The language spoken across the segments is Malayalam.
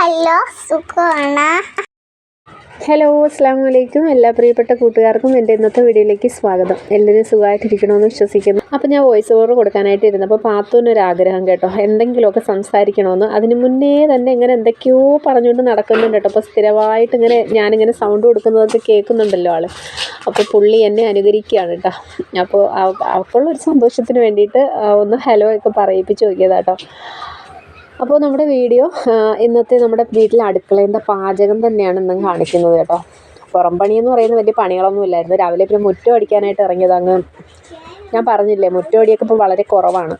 ഹലോ സുഖമാണ്? ഹലോ അസ്സാം വലൈക്കും എല്ലാ പ്രിയപ്പെട്ട കൂട്ടുകാർക്കും എന്റെ ഇന്നത്തെ വീഡിയോയിലേക്ക് സ്വാഗതം. എല്ലാവരും സുഖമായിട്ടിരിക്കണമെന്ന് വിശ്വസിക്കുന്നു. അപ്പോൾ ഞാൻ വോയിസ് ഓവർ കൊടുക്കാനായിട്ട് ഇരുന്നപ്പോൾ അപ്പോൾ ആഗ്രഹം കേട്ടോ. എന്തെങ്കിലുമൊക്കെ സംസാരിക്കണമെന്ന് അതിന് മുന്നേ തന്നെ ഇങ്ങനെ എന്തൊക്കെയോ പറഞ്ഞുകൊണ്ട് നടക്കുന്നുണ്ട് കേട്ടോ. അപ്പോൾ സ്ഥിരമായിട്ട് ഇങ്ങനെ ഞാനിങ്ങനെ സൗണ്ട് കൊടുക്കുന്നതൊക്കെ കേൾക്കുന്നുണ്ടല്ലോ ആൾ അപ്പോൾ പുള്ളി എന്നെ അനുകരിക്കുകയാണ് കേട്ടോ. അപ്പോൾ അവ- അവൾക്കുള്ളൊരു സന്തോഷത്തിന് വേണ്ടിയിട്ട് ഒന്ന് ഹലോ ഒക്കെ പറയിപ്പിച്ച് നോക്കിയതാട്ടോ അപ്പോൾ നമ്മുടെ വീഡിയോ ഇന്നത്തെ നമ്മുടെ വീട്ടിലെ അടുക്കളേന്റെ പാചകം തന്നെയാണ് ഇന്നും കാണിക്കുന്നത് കേട്ടോ. പുറം പണി എന്ന് പറയുന്ന വലിയ പണികളൊന്നും ഇല്ലായിരുന്നു. രാവിലെ പിന്നെ മുറ്റം അടിക്കാനായിട്ട് ഇറങ്ങിയത് അങ്ങ് ഞാൻ പറഞ്ഞില്ലേ മുറ്റം അടിയൊക്കെ ഇപ്പോൾ വളരെ കുറവാണ്.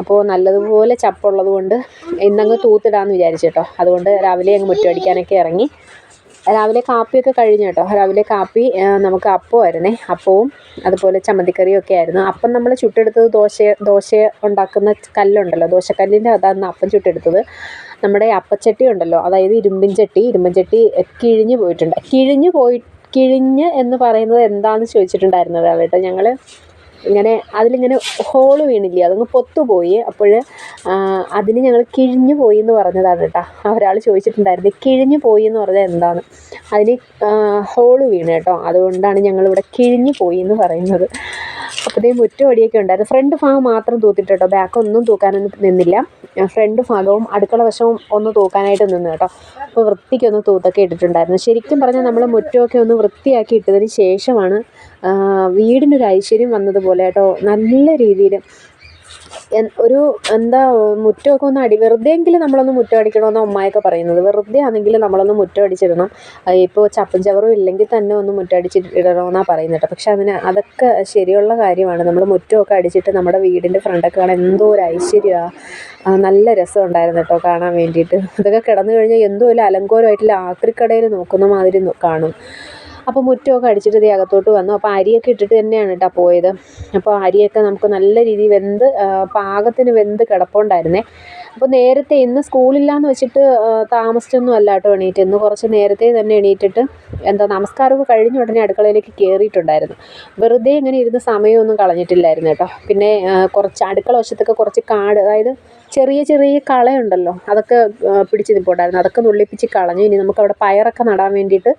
അപ്പോൾ നല്ലതുപോലെ ചപ്പുള്ളത് കൊണ്ട് ഇന്നങ്ങ് തൂത്തിടാമെന്ന് വിചാരിച്ചു കേട്ടോ. അതുകൊണ്ട് രാവിലെ അങ്ങ് മുറ്റം അടിക്കാനൊക്കെ ഇറങ്ങി. രാവിലെ കാപ്പിയൊക്കെ കഴിഞ്ഞു കേട്ടോ. രാവിലെ കാപ്പി നമുക്ക് അപ്പമായിരുന്നേ അപ്പവും അതുപോലെ ചമ്മന്തിക്കറിയും ഒക്കെ ആയിരുന്നു. അപ്പം നമ്മൾ ചുട്ടെടുത്തത് ദോശ ദോശ ഉണ്ടാക്കുന്ന കല്ലുണ്ടല്ലോ. ദോശക്കല്ലിന്റെ അതാണ് അപ്പം ചുട്ടെടുത്തത്. നമ്മുടെ അപ്പച്ചട്ടി ഉണ്ടല്ലോ. അതായത് ഇരുമ്പിൻ ചട്ടി. ഇരുമ്പിൻ ചട്ടി കിഴിഞ്ഞു പോയിട്ടുണ്ട്. കിഴിഞ്ഞു പോയി കിഴിഞ്ഞ് എന്ന് പറയുന്നത് എന്താണെന്ന് ചോദിച്ചിട്ടുണ്ടായിരുന്നത് രാവിലെ? ഞങ്ങൾ ഇങ്ങനെ അതിലിങ്ങനെ ഹോൾ വീണില്ലേ? അതങ്ങ് പൊത്തുപോയി. അപ്പോൾ അതിന് ഞങ്ങൾ കിഴിഞ്ഞു പോയി എന്ന് പറഞ്ഞതാണ് കേട്ടോ. ഒരാൾ ചോദിച്ചിട്ടുണ്ടായിരുന്നു കിഴിഞ്ഞു പോയി എന്ന് പറഞ്ഞാൽ എന്താണ്? അതിന് ഹോൾ വീണ് കേട്ടോ. അതുകൊണ്ടാണ് ഞങ്ങളിവിടെ കിഴിഞ്ഞു പോയി എന്ന് പറയുന്നത്. അപ്പോൾ ഇതേ മുറ്റമടിയൊക്കെ ഉണ്ടായിരുന്നു ഫ്രണ്ട് ഭാഗം മാത്രം തൂത്തിട്ടോ ബാക്ക് ഒന്നും തൂക്കാനൊന്നും നിന്നില്ല. ഫ്രണ്ട് ഭാഗവും അടുക്കള വശവും ഒന്ന് തൂക്കാനായിട്ട് നിന്ന് കേട്ടോ. അപ്പോൾ വൃത്തിക്കൊന്ന് തൂത്തൊക്കെ ഇട്ടിട്ടുണ്ടായിരുന്നു. ശരിക്കും പറഞ്ഞാൽ നമ്മൾ മുറ്റമൊക്കെ ഒന്ന് വൃത്തിയാക്കി ഇട്ടതിന് ശേഷമാണ് വീടിനൊരു ഐശ്വര്യം വന്നതുപോലെ കേട്ടോ. നല്ല രീതിയിൽ ഒരു എന്താ മുറ്റമൊക്കെ ഒന്ന് അടി വെറുതെയെങ്കിലും നമ്മളൊന്ന് മുറ്റം അടിക്കണമെന്ന് അമ്മയൊക്കെ പറയുന്നത്. വെറുതെ ആണെങ്കിൽ നമ്മളൊന്ന് മുറ്റം അടിച്ചിടണം ഇപ്പോൾ ചപ്പും ചവറും ഇല്ലെങ്കിൽ തന്നെ ഒന്ന് മുറ്റം അടിച്ചിടണമെന്നാണ് പറയുന്നത് കേട്ടോ. പക്ഷെ അതിന് അതൊക്കെ ശരിയുള്ള കാര്യമാണ്. നമ്മൾ മുറ്റമൊക്കെ അടിച്ചിട്ട് നമ്മുടെ വീടിന്റെ ഫ്രണ്ടൊക്കെ കാണാൻ എന്തോ ഒരു ഐശ്വര്യമാണ് നല്ല രസം ഉണ്ടായിരുന്നു കേട്ടോ കാണാൻ വേണ്ടിയിട്ട്. ഇതൊക്കെ കിടന്നു കഴിഞ്ഞാൽ എന്തോ ഒരു അലങ്കോലമായിട്ടുള്ള ആക്രിക്കടയിൽ നോക്കുന്ന മാതിരി കാണും. അപ്പോൾ മുറ്റമൊക്കെ അടിച്ചിട്ട് ദേ അകത്തോട്ട് വന്നു. അപ്പോൾ അരിയൊക്കെ ഇട്ടിട്ട് തന്നെയാണ് കേട്ടോ പോയത്. അപ്പോൾ അരിയൊക്കെ നമുക്ക് നല്ല രീതിയിൽ വെന്ത് പാകത്തിന് വെന്ത് കിടപ്പുണ്ടായിരുന്നേ. അപ്പോൾ നേരത്തെ ഇന്ന് സ്കൂളില്ലാന്ന് വെച്ചിട്ട് താമസിച്ചൊന്നും അല്ല കേട്ടോ എണീറ്റ്. ഇന്ന് കുറച്ച് നേരത്തെ തന്നെ എണീറ്റിട്ട് എന്താ നമസ്കാരമൊക്കെ കഴിഞ്ഞ ഉടനെ അടുക്കളയിലേക്ക് കയറിയിട്ടുണ്ടായിരുന്നു വെറുതെ ഇങ്ങനെ ഇരുന്ന് സമയമൊന്നും കളഞ്ഞിട്ടില്ലായിരുന്നു കേട്ടോ പിന്നെ കുറച്ച് അടുക്കള വശത്തൊക്കെ കുറച്ച് കാട് അതായത് ചെറിയ ചെറിയ കളയുണ്ടല്ലോ. അതൊക്കെ പിടിച്ച് നിൽപ്പുണ്ടായിരുന്നു അതൊക്കെ നുള്ളിപ്പിച്ച് കളഞ്ഞു. ഇനി നമുക്ക് അവിടെ പയറൊക്കെ നടാൻ വേണ്ടിയിട്ട്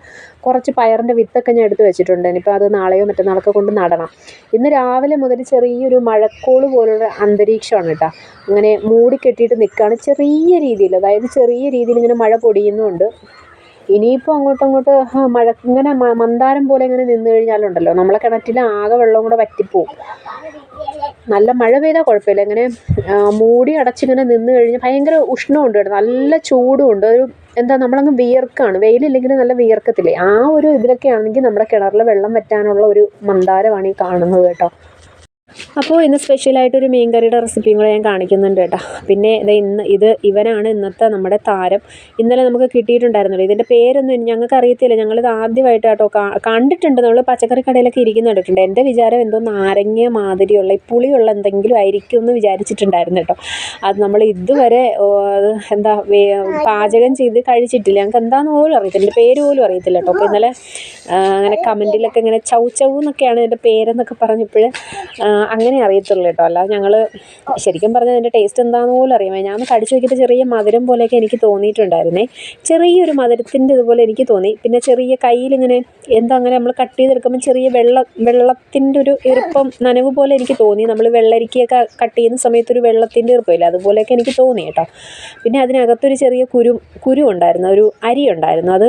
കുറച്ച് പയറിന്റെ വിത്തൊക്കെ ഞാൻ എടുത്ത് വെച്ചിട്ടുണ്ട്. ഇനിയിപ്പോൾ അത് നാളെയോ മറ്റന്നാളൊക്കെ കൊണ്ട് നടണം. ഇന്ന് രാവിലെ മുതൽ ചെറിയൊരു മഴക്കോൾ പോലുള്ള അന്തരീക്ഷമാണ് കേട്ടോ. അങ്ങനെ മൂടിക്കെട്ടിയിട്ട് നിൽക്കുകയാണ് ചെറിയ രീതിയിൽ. അതായത് ചെറിയ രീതിയിൽ ഇങ്ങനെ മഴ പൊടിയുന്നുണ്ട്. ഇനിയിപ്പോൾ അങ്ങോട്ടും അങ്ങോട്ട് മഴ ഇങ്ങനെ മന്ദാരം പോലെ ഇങ്ങനെ നിന്ന് കഴിഞ്ഞാലുണ്ടല്ലോ. നമ്മളെ കിണറ്റിൽ ആകെ വെള്ളം കൂടെ വറ്റിപ്പോവും. നല്ല മഴ പെയ്താൽ കുഴപ്പമില്ല. ഇങ്ങനെ മൂടി അടച്ചിങ്ങനെ നിന്ന് കഴിഞ്ഞാൽ ഭയങ്കര ഉഷ്ണമുണ്ട് കേട്ടോ. നല്ല ചൂടുമുണ്ട് ഒരു എന്താ നമ്മളങ്ങ് വിയർക്കാണ്. വെയിലില്ലെങ്കിൽ നല്ല വിയർക്കത്തില്ലേ? ആ ഒരു ഇതിലൊക്കെ ആണെങ്കിൽ നമ്മുടെ കിണറിൽ വെള്ളം വറ്റാനുള്ള ഒരു മന്ദാരമാണ് ഈ കാണുന്നത് കേട്ടോ. അപ്പോൾ ഇന്ന് സ്പെഷ്യലായിട്ടൊരു മീൻകറിയുടെ റെസിപ്പിയും കൂടെ ഞാൻ കാണിക്കുന്നുണ്ട് കേട്ടോ. പിന്നെ ഇത് ഇന്ന് ഇത് ഇവനാണ് ഇന്നത്തെ നമ്മുടെ താരം. ഇന്നലെ നമുക്ക് കിട്ടിയിട്ടുണ്ടായിരുന്നല്ലോ. ഇതിന്റെ പേരൊന്നും ഞങ്ങൾക്ക് അറിയത്തില്ല. ഞങ്ങളിത് ആദ്യമായിട്ട് കേട്ടോ കണ്ടിട്ടുണ്ട്. നമ്മൾ പച്ചക്കറി കടയിലൊക്കെ ഇരിക്കുന്ന കണ്ടിട്ടുണ്ട്. എന്റെ വിചാരം എന്തോ നാരങ്ങ മാതിരിയുള്ള ഈ പുളിയുള്ള എന്തെങ്കിലും ആയിരിക്കും എന്ന് വിചാരിച്ചിട്ടുണ്ടായിരുന്നു കേട്ടോ. അത് നമ്മൾ ഇതുവരെ എന്താ പാചകം ചെയ്ത് കഴിച്ചിട്ടില്ല. ഞങ്ങൾക്ക് എന്താണെന്ന് പോലും അറിയത്തില്ല. എന്റെ പേര് പോലും അറിയത്തില്ല കേട്ടോ. അപ്പോൾ ഇന്നലെ അങ്ങനെ കമന്റിലൊക്കെ ഇങ്ങനെ ചൗ ചൗ എന്നൊക്കെയാണ് ഇതിന്റെ പേരെന്നൊക്കെ പറഞ്ഞപ്പോൾ അങ്ങനെ അറിയത്തുള്ളൂ കേട്ടോ. അല്ലാതെ ഞങ്ങൾ ശരിക്കും പറഞ്ഞാൽ അതിന്റെ ടേസ്റ്റ് എന്താണെന്ന് പോലും അറിയാമോ? ഞാൻ കടിച്ചു നോക്കിയിട്ട് ചെറിയ മധുരം പോലെയൊക്കെ എനിക്ക് തോന്നിയിട്ടുണ്ടായിരുന്നേ. ചെറിയൊരു മധുരത്തിന്റെ ഇതുപോലെ എനിക്ക് തോന്നി. പിന്നെ ചെറിയ കയ്യിലിങ്ങനെ എന്താ അങ്ങനെ നമ്മൾ കട്ട് ചെയ്തെടുക്കുമ്പോൾ ചെറിയ വെള്ള വെള്ളത്തിന്റെ ഒരു ഈർപ്പം നനവ് പോലെ എനിക്ക് തോന്നി. നമ്മൾ വെള്ളരിക്കയൊക്കെ കട്ട് ചെയ്യുന്ന സമയത്ത് ഒരു വെള്ളത്തിന്റെ ഈർപ്പമില്ല. അതുപോലെയൊക്കെ എനിക്ക് തോന്നി കേട്ടോ. പിന്നെ അതിനകത്തൊരു ചെറിയ കുരു കുരു ഉണ്ടായിരുന്നു. ഒരു അരി ഉണ്ടായിരുന്നു. അത്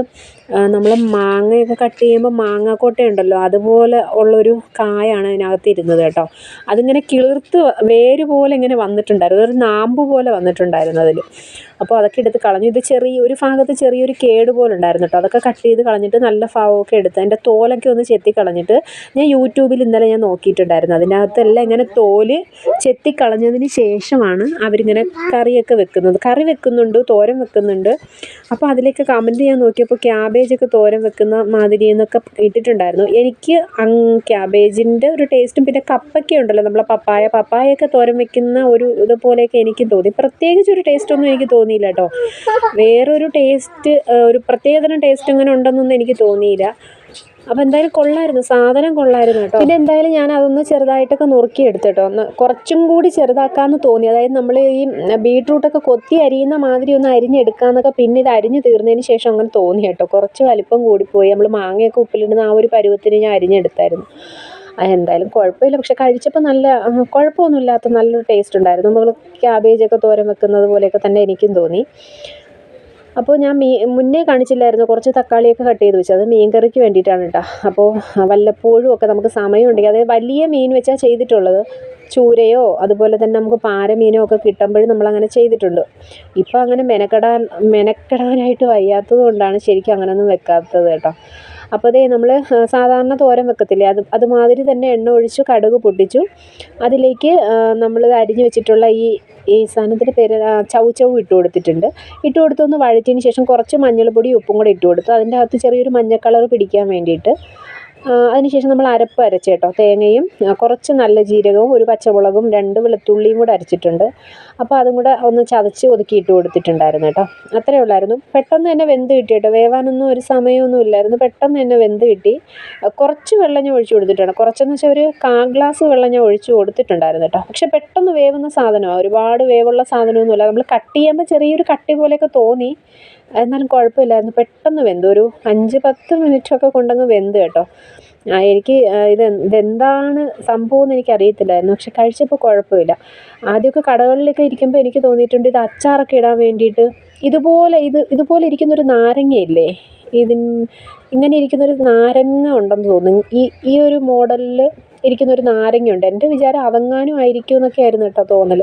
നമ്മൾ മാങ്ങയൊക്കെ കട്ട് ചെയ്യുമ്പോൾ മാങ്ങാക്കോട്ടയുണ്ടല്ലോ. അതുപോലെ ഉള്ളൊരു കായാണ് അതിനകത്ത് ഇരുന്നത് കേട്ടോ. അതിങ്ങനെ കിളിർത്ത് വേര് പോലെ ഇങ്ങനെ വന്നിട്ടുണ്ടായിരുന്നു. ഒരു നാമ്പ് പോലെ വന്നിട്ടുണ്ടായിരുന്നു അതിൽ അപ്പോൾ അതൊക്കെ എടുത്ത് കളഞ്ഞു. ഇത് ചെറിയ ഒരു ഭാഗത്ത് ചെറിയൊരു കേട് പോലെ ഉണ്ടായിരുന്നു കേട്ടോ അതൊക്കെ കട്ട് ചെയ്ത് കളഞ്ഞിട്ട് നല്ല ഭാവമൊക്കെ എടുത്ത് അതിന്റെ തോലൊക്കെ ഒന്ന് ചെത്തി കളഞ്ഞിട്ട് ഞാൻ യൂട്യൂബിൽ ഇന്നലെ ഞാൻ നോക്കിയിട്ടുണ്ടായിരുന്നു. അതിനകത്തെല്ലാം ഇങ്ങനെ തോൽ ചെത്തി കളഞ്ഞതിന് ശേഷമാണ് അവരിങ്ങനെ കറിയൊക്കെ വെക്കുന്നത്. കറി വെക്കുന്നുണ്ട് തോരൻ വെക്കുന്നുണ്ട്. അപ്പോൾ അതിലേക്ക് കമന്റ് ചെയ്യാൻ നോക്കിയപ്പോൾ ക്യാബേജൊക്കെ തോരൻ വെക്കുന്ന മാതിരി എന്നൊക്കെ ഇട്ടിട്ടുണ്ടായിരുന്നു. എനിക്ക് ക്യാബേജിന്റെ ഒരു ടേസ്റ്റും പിന്നെ കപ്പയ്ക്ക ഉണ്ടല്ലോ. നമ്മളെ പപ്പായ പപ്പായൊക്കെ തോരൻ വെക്കുന്ന ഒരു ഇതുപോലെയൊക്കെ എനിക്കും തോന്നി. പ്രത്യേകിച്ച് ഒരു ടേസ്റ്റ് ഒന്നും എനിക്ക് തോന്നിയില്ല കേട്ടോ. വേറൊരു ടേസ്റ്റ് ഒരു പ്രത്യേകതരം ടേസ്റ്റ് അങ്ങനെ ഉണ്ടെന്നൊന്നും എനിക്ക് തോന്നിയില്ല. അപ്പോൾ എന്തായാലും കൊള്ളായിരുന്നു. സാധനം കൊള്ളായിരുന്നു കേട്ടോ. പിന്നെ എന്തായാലും ഞാൻ അതൊന്ന് ചെറുതായിട്ടൊക്കെ നുറുക്കി എടുത്തു കേട്ടോ. ഒന്ന് കുറച്ചും കൂടി ചെറുതാക്കാമെന്ന് തോന്നി. അതായത് നമ്മൾ ഈ ബീട്രൂട്ടൊക്കെ കൊത്തി അരിയുന്ന മാതിരി ഒന്ന് അരിഞ്ഞെടുക്കാന്നൊക്കെ പിന്നെ ഇത് അരിഞ്ഞ് തീർന്നതിന് ശേഷം അങ്ങനെ തോന്നി കേട്ടോ. കുറച്ച് വലിപ്പം കൂടിപ്പോയി. നമ്മൾ മാങ്ങയൊക്കെ ഉപ്പിലിടുന്ന ആ ഒരു പരുവത്തിന് ഞാൻ അരിഞ്ഞെടുത്തായിരുന്നു. എന്തായാലും കുഴപ്പമില്ല. പക്ഷെ കഴിച്ചപ്പോൾ നല്ല കുഴപ്പമൊന്നുമില്ലാത്ത നല്ലൊരു ടേസ്റ്റ് ഉണ്ടായിരുന്നു. നമ്മൾ ക്യാബേജൊക്കെ തോരൻ വെക്കുന്നത് പോലെയൊക്കെ തന്നെ എനിക്കും തോന്നി. അപ്പോൾ ഞാൻ മീ മുന്നേ കാണിച്ചില്ലായിരുന്നു. കുറച്ച് തക്കാളിയൊക്കെ കട്ട് ചെയ്ത് വെച്ചത് അത് മീൻ കറിക്ക് വേണ്ടിയിട്ടാണ് കേട്ടോ. അപ്പോൾ വല്ലപ്പോഴും ഒക്കെ നമുക്ക് സമയമുണ്ടെങ്കിൽ അതായത് വലിയ മീൻ വെച്ചാൽ ചെയ്തിട്ടുള്ളത് ചൂരയോ അതുപോലെ തന്നെ നമുക്ക് പാരമീനോ ഒക്കെ കിട്ടുമ്പോഴും നമ്മളങ്ങനെ ചെയ്തിട്ടുണ്ട്. ഇപ്പോൾ അങ്ങനെ മെനക്കെടാൻ മെനക്കെടാനായിട്ട് വയ്യാത്തത് കൊണ്ടാണ് ശരിക്കും അങ്ങനെയൊന്നും വെക്കാത്തത് കേട്ടോ. അപ്പോൾ അതേ നമ്മൾ സാധാരണ തോരൻ വെക്കത്തില്ലേ? അത് അതുമാതിരി തന്നെ എണ്ണ ഒഴിച്ച് കടുക് പൊട്ടിച്ചു. അതിലേക്ക് നമ്മൾ അരിഞ്ഞു വെച്ചിട്ടുള്ള ഈ ഈ സാധനത്തിന്റെ പേര് ചവ് ചവ് ഇട്ട് കൊടുത്തിട്ടുണ്ട്. ഇട്ട് കൊടുത്തൊന്ന് വഴറ്റിയതിന് ശേഷം കുറച്ച് മഞ്ഞൾപ്പൊടി ഉപ്പും കൂടെ ഇട്ട് കൊടുത്തു. അതിന്റെ അകത്ത് ചെറിയൊരു മഞ്ഞ പിടിക്കാൻ വേണ്ടിയിട്ട്. അതിനുശേഷം നമ്മൾ അരപ്പ് അരച്ച് കേട്ടോ. തേങ്ങയും കുറച്ച് നല്ല ജീരകവും ഒരു പച്ചമുളകും രണ്ട് വെളുത്തുള്ളിയും കൂടെ അരച്ചിട്ടുണ്ട്. അപ്പോൾ അതും കൂടെ ഒന്ന് ചതച്ച് ഒതുക്കിയിട്ട് കൊടുത്തിട്ടുണ്ടായിരുന്നു കേട്ടോ. അത്രയേ ഉള്ളായിരുന്നു. പെട്ടെന്ന് തന്നെ വെന്ത് കിട്ടി കേട്ടോ. വേവാനൊന്നും ഒരു സമയമൊന്നും ഇല്ലായിരുന്നു. പെട്ടെന്ന് തന്നെ വെന്ത് കിട്ടി. കുറച്ച് വെള്ളം ഞാൻ ഒഴിച്ചു കൊടുത്തിട്ടുണ്ട്. കുറച്ചെന്ന് വെച്ചാൽ ഒരു കാ ഗ്ലാസ് വെള്ളം ഞാൻ ഒഴിച്ചു കൊടുത്തിട്ടുണ്ടായിരുന്നു കേട്ടോ. പക്ഷെ പെട്ടെന്ന് വേവുന്ന സാധനമാണ് ഒരുപാട് വേവുള്ള സാധനമൊന്നുമില്ല. നമ്മൾ കട്ട് ചെയ്യുമ്പോൾ ചെറിയൊരു കട്ടി പോലെയൊക്കെ തോന്നി. എന്നാലും കുഴപ്പമില്ലായിരുന്നു. പെട്ടെന്ന് വെന്തു. ഒരു അഞ്ച് പത്ത് മിനിറ്റൊക്കെ കൊണ്ടങ്ങ് വെന്ത് കേട്ടോ. എനിക്ക് ഇത് ഇതെന്താണ് സംഭവം എന്ന് എനിക്ക് അറിയത്തില്ലായിരുന്നു. പക്ഷെ കഴിച്ചപ്പോൾ കുഴപ്പമില്ല. ആദ്യമൊക്കെ കടകളിലൊക്കെ ഇരിക്കുമ്പോൾ എനിക്ക് തോന്നിയിട്ടുണ്ട് ഇത് അച്ചാറൊക്കെ ഇടാൻ വേണ്ടിയിട്ട്. ഇതുപോലെ ഇത് ഇതുപോലെ ഇരിക്കുന്ന ഒരു നാരങ്ങയില്ലേ? ഇതിൻ ഇങ്ങനെ ഇരിക്കുന്നൊരു നാരങ്ങ ഉണ്ടെന്ന് തോന്നുന്നു. ഈ ഈ ഒരു മോഡലിൽ ഇരിക്കുന്നൊരു നാരങ്ങയുണ്ട്. എന്റെ വിചാരം അതെങ്ങാനും ആയിരിക്കും എന്നൊക്കെ ആയിരുന്നു കേട്ടോ തോന്നൽ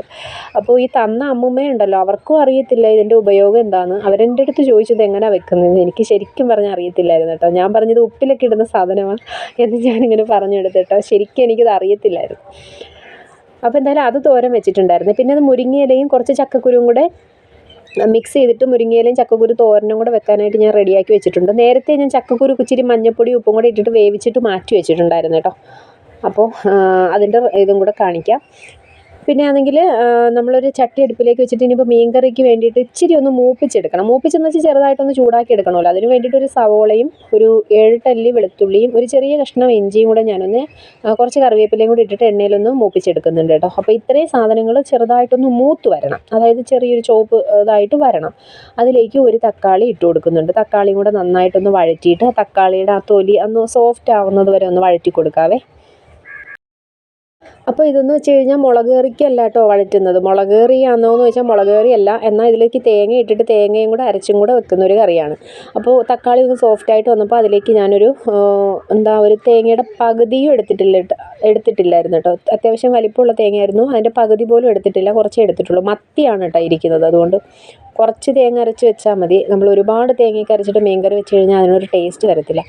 അപ്പോൾ ഈ തന്ന അമ്മുമ്മയുണ്ടല്ലോ അവർക്കും അറിയത്തില്ല ഇതിന്റെ ഉപയോഗം എന്താണെന്ന് അവരെന്റെ അടുത്ത് ചോദിച്ചത് എങ്ങനെയാണ് വെക്കുന്നത് എനിക്ക് ശരിക്കും പറഞ്ഞാൽ അറിയത്തില്ലായിരുന്നു കേട്ടോ. ഞാൻ പറഞ്ഞത് ഉപ്പിലൊക്കെ ഇടുന്ന സാധനമാണ് എന്ന് ഞാനിങ്ങനെ പറഞ്ഞെടുത്ത് കേട്ടോ. ശരിക്കും എനിക്കത് അറിയത്തില്ലായിരുന്നു. അപ്പോൾ എന്തായാലും അത് തോരൻ വെച്ചിട്ടുണ്ടായിരുന്നു. പിന്നെ അത് മുരിങ്ങയിലയും കുറച്ച് ചക്കക്കുരുവും കൂടെ മിക്സ് ചെയ്തിട്ട് മുരിങ്ങയിലയും ചക്കക്കുരു തോരനും കൂടെ വെക്കാനായിട്ട് ഞാൻ റെഡിയാക്കി വെച്ചിട്ടുണ്ട്. നേരത്തെ ഞാൻ ചക്കക്കുരു ഇച്ചിരി മഞ്ഞപ്പൊടി ഉപ്പും കൂടെ ഇട്ടിട്ട് വേവിച്ചിട്ട് മാറ്റി വെച്ചിട്ടുണ്ടായിരുന്നു കേട്ടോ. അപ്പോൾ അതിന്റെ ഇതും കൂടെ കാണിക്കാം. പിന്നെ ആണെങ്കിൽ നമ്മളൊരു ചട്ടി അടുപ്പിലേക്ക് വെച്ചിട്ട് ഇനിയിപ്പോൾ മീൻ കറിക്ക് വേണ്ടിയിട്ട് ഇച്ചിരി ഒന്ന് മൂപ്പിച്ചെടുക്കണം. മൂപ്പിച്ചെന്ന് വെച്ചാൽ ചെറുതായിട്ടൊന്ന് ചൂടാക്കി എടുക്കണമല്ലോ അതിന് വേണ്ടിയിട്ട് ഒരു സവോളയും ഒരു ഏഴ് ടല്ലി വെളുത്തുള്ളിയും ഒരു ചെറിയ കഷ്ണം ഇഞ്ചിയും കൂടെ ഞാനൊന്ന് കുറച്ച് കറിവേപ്പിലയും കൂടി ഇട്ടിട്ട് എണ്ണയിലൊന്ന് മൂപ്പിച്ചെടുക്കുന്നുണ്ട് കേട്ടോ. അപ്പോൾ ഇത്രയും സാധനങ്ങൾ ചെറുതായിട്ടൊന്ന് മൂത്ത് വരണം. അതായത് ചെറിയൊരു ചോപ്പ് ഇതായിട്ട് വരണം. അതിലേക്ക് ഒരു തക്കാളി ഇട്ട് കൊടുക്കുന്നുണ്ട്. തക്കാളിയും കൂടെ നന്നായിട്ടൊന്ന് വഴറ്റിയിട്ട് തക്കാളിയുടെ ആ തൊലി ഒന്ന് സോഫ്റ്റ് ആവുന്നത് വരെ ഒന്ന് വഴറ്റി കൊടുക്കാവേ. അപ്പോൾ ഇതെന്ന് വെച്ച് കഴിഞ്ഞാൽ മുളക് കറിക്കല്ല കേട്ടോ വഴറ്റുന്നത്. മുളക് കറിയാണോ എന്ന് വെച്ചാൽ മുളക് കറിയല്ല. എന്നാൽ ഇതിലേക്ക് തേങ്ങ ഇട്ടിട്ട് തേങ്ങയും കൂടെ അരച്ചും കൂടെ വെക്കുന്ന ഒരു കറിയാണ്. അപ്പോൾ തക്കാളി ഒന്ന് സോഫ്റ്റ് ആയിട്ട് വന്നപ്പോൾ അതിലേക്ക് ഞാനൊരു എന്താ ഒരു തേങ്ങയുടെ പകുതിയും എടുത്തിട്ടില്ല ട്ടോ- എടുത്തിട്ടില്ലായിരുന്നു കേട്ടോ അത്യാവശ്യം വലിപ്പമുള്ള തേങ്ങയായിരുന്നു. അതിന്റെ പകുതി പോലും എടുത്തിട്ടില്ല. കുറച്ചേ എടുത്തിട്ടുള്ളൂ. മത്തിയാണ് കേട്ടോ ഇരിക്കുന്നത് അതുകൊണ്ട് കുറച്ച് തേങ്ങ അരച്ച് വെച്ചാൽ മതി. നമ്മൾ ഒരുപാട് തേങ്ങയൊക്കെ അരച്ചിട്ട് മീൻ കറി വെച്ച് കഴിഞ്ഞാൽ അതിനൊരു ടേസ്റ്റ് വരത്തില്ല.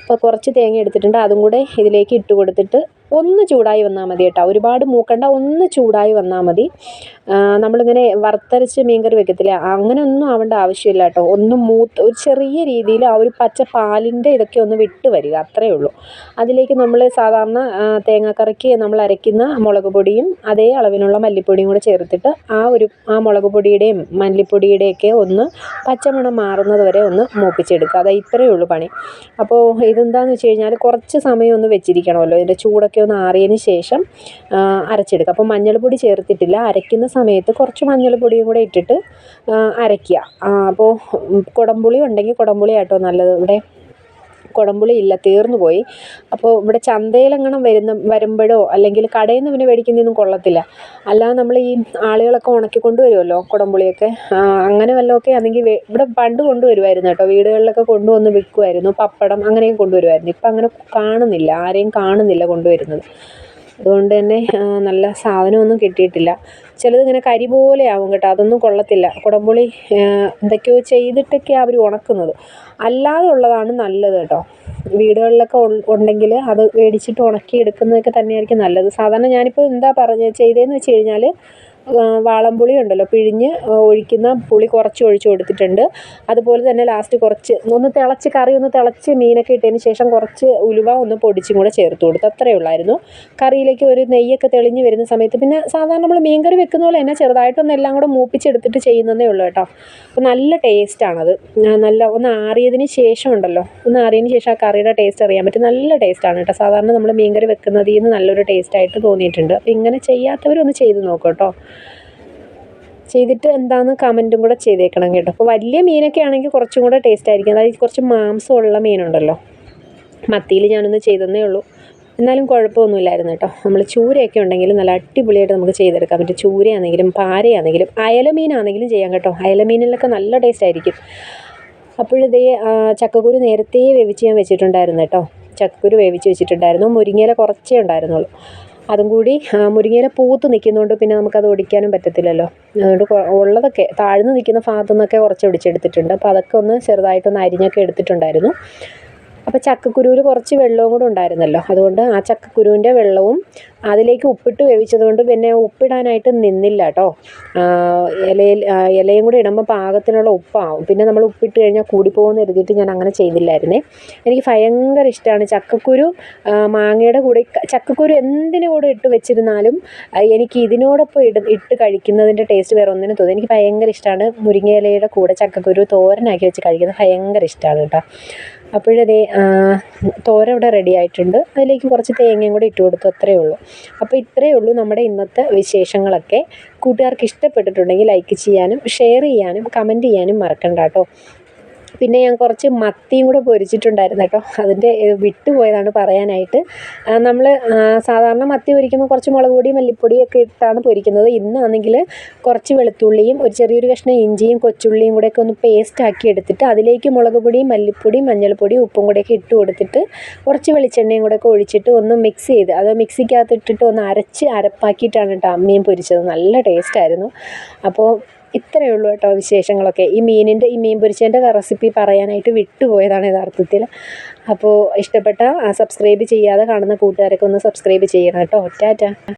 അപ്പോൾ കുറച്ച് തേങ്ങ എടുത്തിട്ടുണ്ട്. അതും കൂടെ ഇതിലേക്ക് ഇട്ട് കൊടുത്തിട്ട് ഒന്ന് ചൂടായി വന്നാൽ മതി കേട്ടോ. ഒരുപാട് മൂക്കണ്ട ഒന്ന് ചൂടായി വന്നാൽ മതി. നമ്മളിങ്ങനെ വറുത്തരച്ച് മീൻകറി വെക്കത്തില്ല? അങ്ങനെ ഒന്നും ആവേണ്ട ആവശ്യമില്ല കേട്ടോ. ഒന്ന് മൂത്ത് ഒരു ചെറിയ രീതിയിൽ ആ ഒരു പച്ച പാലിന്റെ ഇതൊക്കെ ഒന്ന് വിട്ട് വരിക അത്രയേ ഉള്ളൂ. അതിലേക്ക് നമ്മൾ സാധാരണ തേങ്ങാക്കറിക്ക് നമ്മൾ അരയ്ക്കുന്ന മുളക് പൊടിയും അതേ അളവിനുള്ള മല്ലിപ്പൊടിയും കൂടെ ചേർത്തിട്ട് ആ ഒരു ആ മുളക് പൊടിയുടെയും മല്ലിപ്പൊടിയുടെയൊക്കെ ഒന്ന് പച്ചമണം മാറുന്നത് വരെ ഒന്ന് മൂപ്പിച്ചെടുക്കുക. അത് ഇത്രയേ ഉള്ളൂ പണി. അപ്പോൾ ഇതെന്താണെന്ന് വെച്ച് കഴിഞ്ഞാൽ കുറച്ച് സമയം ഒന്ന് വെച്ചിരിക്കണമല്ലോ. ഇതിന്റെ ചൂടൊക്കെ ഒന്ന് ആറിയതിന് ശേഷം അരച്ചെടുക്കുക. അപ്പോൾ മഞ്ഞൾപ്പൊടി ചേർത്തിട്ടില്ല. അരയ്ക്കുന്ന സമയത്ത് കുറച്ച് മഞ്ഞൾപ്പൊടിയും കൂടെ ഇട്ടിട്ട് അരയ്ക്കുക. അപ്പോൾ കുടംപുളി ഉണ്ടെങ്കിൽ കുടംപുളി ആട്ടോ നല്ലത്. ഇവിടെ കുടംപുളി ഇല്ല തീർന്നു പോയി. അപ്പോൾ ഇവിടെ ചന്തയിലെങ്ങണം വരുന്ന വരുമ്പോഴോ അല്ലെങ്കിൽ കടയിൽ നിന്ന് പിന്നെ മേടിക്കുന്നതൊന്നും കൊള്ളത്തില്ല. അല്ലാതെ നമ്മൾ ഈ ആളുകളൊക്കെ ഉണക്കി കൊണ്ടുവരുമല്ലോ കുടംപുളിയൊക്കെ. അങ്ങനെ വല്ലതൊക്കെ ആണെങ്കിൽ ഇവിടെ പണ്ട് കൊണ്ടുവരുമായിരുന്നു കേട്ടോ. വീടുകളിലൊക്കെ കൊണ്ടുവന്ന് വിൽക്കുമായിരുന്നു പപ്പടം അങ്ങനെയൊക്കെ കൊണ്ടുവരുമായിരുന്നു ഇപ്പം അങ്ങനെ കാണുന്നില്ല. ആരെയും കാണുന്നില്ല കൊണ്ടുവരുന്നത്. അതുകൊണ്ട് തന്നെ നല്ല സാധനമൊന്നും കിട്ടിയിട്ടില്ല. ചിലതിങ്ങനെ കരി പോലെ ആവും കേട്ടോ. അതൊന്നും കൊള്ളത്തില്ല. കുടംപുളി എന്തൊക്കെയോ ചെയ്തിട്ടൊക്കെയാണ് അവർ ഉണക്കുന്നത്. അല്ലാതെ ഉള്ളതാണ് നല്ലത് കേട്ടോ. വീടുകളിലൊക്കെ ഉണ്ടെങ്കിൽ അത് മേടിച്ചിട്ട് ഉണക്കി എടുക്കുന്നതൊക്കെ തന്നെയായിരിക്കും നല്ലത്. സാധാരണ ഞാനിപ്പോൾ എന്താ പറഞ്ഞത് ചെയ്തതെന്ന് വെച്ച് കഴിഞ്ഞാൽ വാളംപുളി ഉണ്ടല്ലോ പിഴിഞ്ഞ് ഒഴിക്കുന്ന പുളി കുറച്ച് ഒഴിച്ച് കൊടുത്തിട്ടുണ്ട്. അതുപോലെ തന്നെ ലാസ്റ്റ് കുറച്ച് ഒന്ന് തിളച്ച് കറി ഒന്ന് തിളച്ച് മീനൊക്കെ ഇട്ടതിന് ശേഷം കുറച്ച് ഉലുവ ഒന്ന് പൊടിച്ചും കൂടെ ചേർത്ത് കൊടുത്തു അത്രയേ ഉള്ളായിരുന്നു. കറിയിലേക്ക് ഒരു നെയ്യൊക്കെ തെളിഞ്ഞ് വരുന്ന സമയത്ത് പിന്നെ സാധാരണ നമ്മൾ മീൻകറി വെക്കുന്ന പോലെ തന്നെ ചെറുതായിട്ടൊന്ന് എല്ലാം കൂടെ മൂപ്പിച്ചെടുത്തിട്ട് ചെയ്യുന്നതേ ഉള്ളൂ കേട്ടോ. അപ്പോൾ നല്ല ടേസ്റ്റാണത് നല്ല ഒന്ന് ആറിയതിന് ശേഷം ഉണ്ടല്ലോ. ഒന്ന് ആറിയതിന് ശേഷം ആ കറിയുടെ ടേസ്റ്റ് അറിയാൻ പറ്റും. നല്ല ടേസ്റ്റാണ് കേട്ടോ. സാധാരണ നമ്മൾ മീൻകറി വെക്കുന്നതിൽ നിന്ന് നല്ലൊരു ടേസ്റ്റായിട്ട് തോന്നിയിട്ടുണ്ട്. അപ്പോൾ ഇങ്ങനെ ചെയ്യാത്തവരൊന്ന് ചെയ്ത് നോക്കൂ കേട്ടോ. ചെയ്തിട്ട് എന്താണെന്ന് കമന്റും കൂടെ ചെയ്തേക്കണം കേട്ടോ. അപ്പോൾ വലിയ മീനൊക്കെ ആണെങ്കിൽ കുറച്ചും കൂടെ ടേസ്റ്റ് ആയിരിക്കും. അതായത് കുറച്ച് മാംസമുള്ള മീനുണ്ടല്ലോ. മത്തിയിൽ ഞാനൊന്ന് ചെയ്തതേ ഉള്ളൂ. എന്നാലും കുഴപ്പമൊന്നുമില്ലായിരുന്നു കേട്ടോ. നമ്മൾ ചൂരയൊക്കെ ഉണ്ടെങ്കിൽ നല്ല അടിപൊളിയായിട്ട് നമുക്ക് ചെയ്തെടുക്കാൻ പറ്റും ചൂരയാണെങ്കിലും പാരയാണെങ്കിലും അയലമീനാണെങ്കിലും ചെയ്യാം കേട്ടോ. അയലമീനിലൊക്കെ നല്ല ടേസ്റ്റ് ആയിരിക്കും. അപ്പോഴിതേ ചക്കക്കുരു നേരത്തെ വേവിച്ച് ഞാൻ വെച്ചിട്ടുണ്ടായിരുന്നു കേട്ടോ. ചക്കക്കുരു വേവിച്ച് വെച്ചിട്ടുണ്ടായിരുന്നു. മുരിങ്ങയില കുറച്ചേ ഉണ്ടായിരുന്നുള്ളൂ. അതും കൂടി മുരിങ്ങയില പൂത്ത് നിൽക്കുന്നതുകൊണ്ട് പിന്നെ നമുക്കത് ഒടിക്കാനും പറ്റത്തില്ലല്ലോ. അതുകൊണ്ട് ഉള്ളതൊക്കെ താഴ്ന്ന് നിൽക്കുന്ന ഭാഗത്തു നിന്നൊക്കെ കുറച്ച് ഒടിച്ചെടുത്തിട്ടുണ്ട്. അപ്പോൾ അതൊക്കെ ഒന്ന് ചെറുതായിട്ടൊന്ന് അരിഞ്ഞൊക്കെ എടുത്തിട്ടുണ്ടായിരുന്നു. അപ്പോൾ ചക്കക്കുരുവിൽ കുറച്ച് വെള്ളവും കൂടെ ഉണ്ടായിരുന്നല്ലോ. അതുകൊണ്ട് ആ ചക്കക്കുരുവിന്റെ വെള്ളവും അതിലേക്ക് ഉപ്പിട്ട് വേവിച്ചത് കൊണ്ട് പിന്നെ ഉപ്പിടാനായിട്ട് നിന്നില്ല കേട്ടോ ഇലയിൽ ഇലയും കൂടി ഇടുമ്പോൾ പാകത്തിനുള്ള ഉപ്പാവും. പിന്നെ നമ്മൾ ഉപ്പിട്ട് കഴിഞ്ഞാൽ കൂടിപ്പോകുമെന്ന് കരുതിയിട്ട് ഞാൻ അങ്ങനെ ചെയ്തില്ലായിരുന്നേ. എനിക്ക് ഭയങ്കര ഇഷ്ടമാണ് ചക്കക്കുരു മാങ്ങയുടെ കൂടെ ചക്കക്കുരു എന്തിനു കൂടെ ഇട്ട് വെച്ചിരുന്നാലും എനിക്ക് ഇതിനോടൊപ്പം ഇട് ഇട്ട് കഴിക്കുന്നതിന്റെ ടേസ്റ്റ് വേറെ ഒന്നിനും തോന്നും എനിക്ക് ഭയങ്കര ഇഷ്ടമാണ് മുരിങ്ങയിലയുടെ കൂടെ ചക്കക്കുരു തോരനാക്കി വെച്ച് കഴിക്കുന്നത്. ഭയങ്കര ഇഷ്ടമാണ് കേട്ടോ. അപ്പോഴതേ തോര ഇവിടെ റെഡി ആയിട്ടുണ്ട്. അതിലേക്ക് കുറച്ച് തേങ്ങയും കൂടി ഇട്ട് കൊടുത്തു അത്രയേ ഉള്ളൂ. അപ്പോൾ ഇത്രയേ ഉള്ളൂ നമ്മുടെ ഇന്നത്തെ വിശേഷങ്ങളൊക്കെ. കൂട്ടുകാർക്ക് ഇഷ്ടപ്പെട്ടിട്ടുണ്ടെങ്കിൽ ലൈക്ക് ചെയ്യാനും ഷെയർ ചെയ്യാനും കമന്റ് ചെയ്യാനും മറക്കണ്ട കേട്ടോ. പിന്നെ ഞാൻ കുറച്ച് മത്തിയും കൂടെ പൊരിച്ചിട്ടുണ്ടായിരുന്നു കേട്ടോ. അതിന്റെ വിട്ടുപോയതാണ് പറയാനായിട്ട്. നമ്മൾ സാധാരണ മത്തി പൊരിക്കുമ്പോൾ കുറച്ച് മുളക് പൊടി മല്ലിപ്പൊടിയൊക്കെ ഇട്ടാണ് പൊരിക്കുന്നത്. ഇന്നാണെങ്കിൽ കുറച്ച് വെളുത്തുള്ളിയും ഒരു ചെറിയൊരു കഷ്ണം ഇഞ്ചിയും കൊച്ചുള്ളിയും കൂടെയൊക്കെ ഒന്ന് പേസ്റ്റ് ആക്കി എടുത്തിട്ട് അതിലേക്ക് മുളക് പൊടി മല്ലിപ്പൊടി മഞ്ഞൾപ്പൊടി ഉപ്പും കൂടെയൊക്കെ ഇട്ട് കൊടുത്തിട്ട് കുറച്ച് വെളിച്ചെണ്ണയും കൂടെയൊക്കെ ഒഴിച്ചിട്ട് ഒന്ന് മിക്സ് ചെയ്ത് അത് മിക്സിക്കകത്ത് ഇട്ടിട്ട് ഒന്ന് അരച്ച് അരപ്പാക്കിയിട്ടാണ് കേട്ടോ അമ്മയും പൊരിച്ചത്. നല്ല ടേസ്റ്റായിരുന്നു അപ്പോൾ ഇത്രയേ ഉള്ളൂ കേട്ടോ വിശേഷങ്ങളൊക്കെ. ഈ മീനിന്റെ ഈ മീൻ പൊരിച്ചതിന്റെ റെസിപ്പി പറയാനായിട്ട് വിട്ടുപോയതാണ് യഥാർത്ഥത്തിൽ. അപ്പോൾ ഇഷ്ടപ്പെട്ട സബ്സ്ക്രൈബ് ചെയ്യാതെ കാണുന്ന കൂട്ടുകാരൊക്കെ ഒന്ന് സബ്സ്ക്രൈബ് ചെയ്യണം കേട്ടോ. ടാറ്റ.